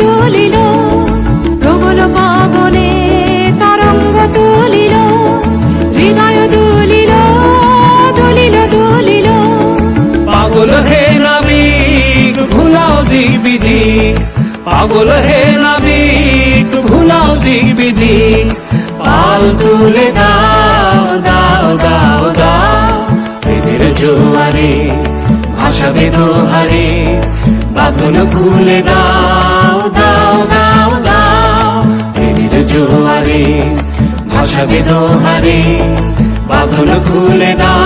তুলিল প্রবল পবনে তরঙ্গ তুলিল হৃদয় তুলিল পাগল হে নাবিক, ভুলাও দিক পাগল হে ভুলাও পাল তুলে দাও দাও দাও দাও। প্রেমের জোয়ারে, ভাসাবে দোহারে বাঁধন খুলে দাও। ভাসাবে দোহারে বাঁধন খুলে দাও।